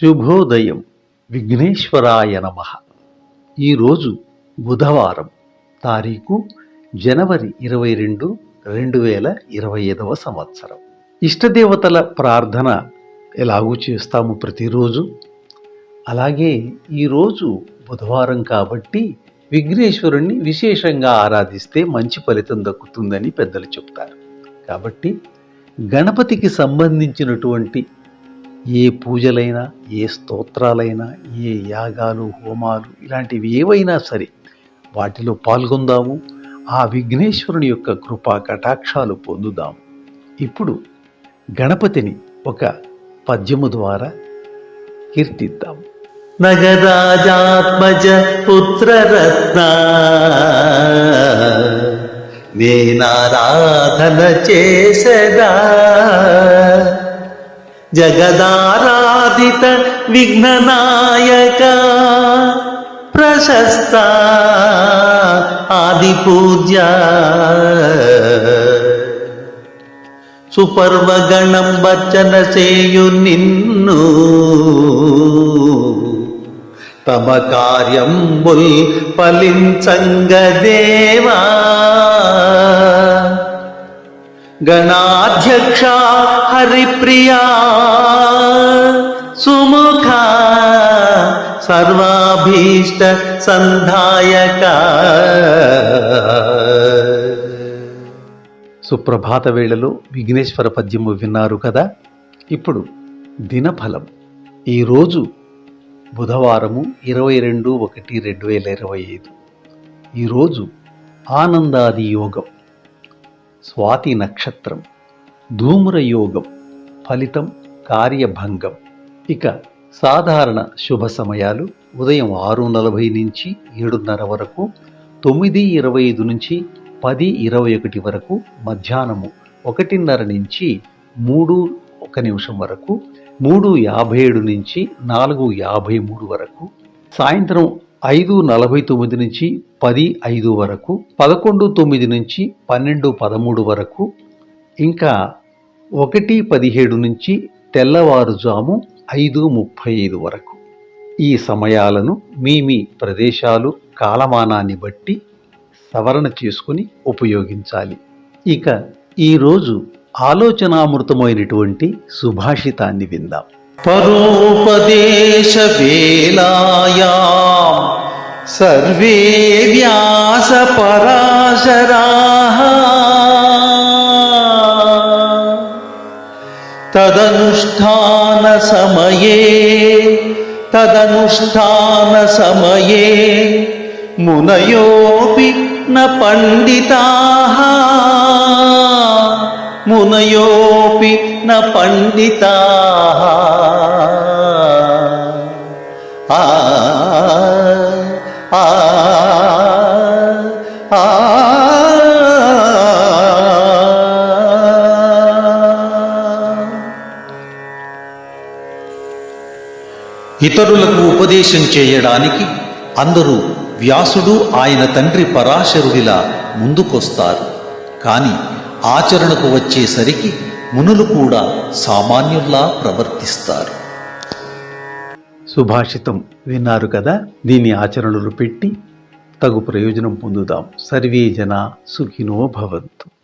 శుభోదయం. విఘ్నేశ్వరాయ నమ. ఈరోజు బుధవారం తారీఖు జనవరి ఇరవై రెండు రెండు వేల ఇరవై ఐదవ సంవత్సరం. ఇష్టదేవతల ప్రార్థన ఎలాగూ చేస్తాము ప్రతిరోజు. అలాగే ఈరోజు బుధవారం కాబట్టి విఘ్నేశ్వరుణ్ణి విశేషంగా ఆరాధిస్తే మంచి ఫలితం దక్కుతుందని పెద్దలు చెప్తారు. కాబట్టి గణపతికి సంబంధించినటువంటి ఏ పూజలైనా ఏ స్తోత్రాలైనా ఏ యాగాలు హోమాలు ఇలాంటివి ఏవైనా సరే వాటిలో పాల్గొందాము. ఆ విఘ్నేశ్వరుని యొక్క కృపా కటాక్షాలు పొందుదాము. ఇప్పుడు గణపతిని ఒక పద్యము ద్వారా కీర్తిద్దాం నగరాజాత్మజ పుత్రరత్న నేనారాధన చేసదా? జగదారాధిత విఘ్ననాయక ప్రశస్త ఆది పూజ్య సుపర్వగణం వచన చేయు నిన్ను తమ కార్యంబుల్ ఫలించంగదేవా గణాధ్యక్ష హరిప్రియా. సుముఖ సర్వాభీష్ట సంధాయక. సుప్రభాత వేళలో విఘ్నేశ్వర పద్యము విన్నారు కదా? ఇప్పుడు దినఫలం. ఈరోజు బుధవారము ఇరవై రెండు ఒకటి రెండు వేల ఇరవై ఐదు. ఈరోజు ఆనందాది యోగం. స్వాతి నక్షత్రం ధూమ్రయోగం ఫలితం కార్యభంగం. ఇక సాధారణ శుభ సమయాలు ఉదయం ఆరు నలభై నుంచి ఏడున్నర వరకు తొమ్మిది ఇరవై ఐదు నుంచి పది ఇరవై ఒకటి వరకు మధ్యాహ్నము ఒకటిన్నర నుంచి మూడు ఒక నిమిషం వరకు మూడు యాభై ఏడు నుంచి నాలుగు యాభై మూడు వరకు సాయంత్రం ఐదు నలభై తొమ్మిది నుంచి పది ఐదు వరకు పదకొండు తొమ్మిది నుంచి పన్నెండు పదమూడు వరకు ఇంకా ఒకటి పదిహేడు నుంచి తెల్లవారుజాము ఐదు ముప్పై ఐదు వరకు. ఈ సమయాలను మీ మీ ప్రదేశాలు కాలమానాన్ని బట్టి సవరణ చేసుకుని ఉపయోగించాలి. ఇక ఈరోజు ఆలోచనామృతమైనటువంటి సుభాషితాన్ని విందాం. పరోపదేశ వేలాయా సర్వే వ్యాస పరాశరా తదనుష్ఠాన సమయే తదనుష్ఠాన సమయే మునయోపి న పండితా. ఆ ఇతరులకు ఉపదేశం చేయడానికి అందరూ వ్యాసుడు ఆయన తండ్రి పరాశరుడిలా ముందుకొస్తారు. కానీ ఆచరణకు వచ్చేసరికి మునులు కూడా సామాన్యుల్లా ప్రవర్తిస్తారు. సుభాషితం విన్నారు కదా దీన్ని ఆచరణలు పెట్టి తగు ప్రయోజనం పొందుదాం. సర్వే జన సుఖినో భవంతు.